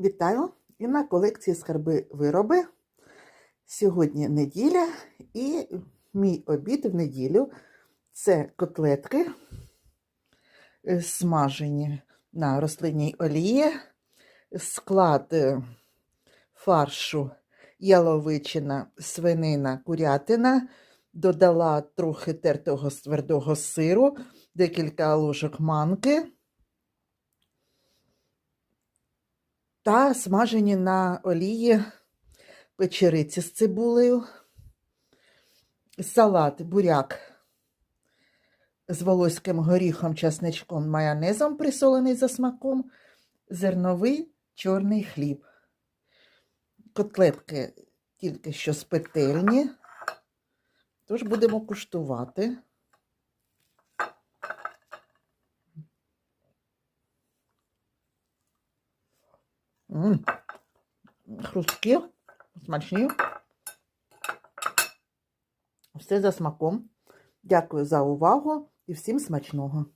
Вітаю! І на колекції скарби вироби. Сьогодні неділя, і мій обід в неділю це котлетки е, смажені на рослинній олії, склад е, фаршу яловичина, свинина, курятина. Додала трохи тертого твердого сиру, декілька ложок манки. Та смажені на олії печериці з цибулею, салат, буряк з волоським горіхом, часничком, майонезом, присолений за смаком, зерновий чорний хліб. Котлетки тільки що з петельні, тож будемо куштувати. М, Хрусткі, смачні. Все за смаком. Дякую за увагу і всім смачного.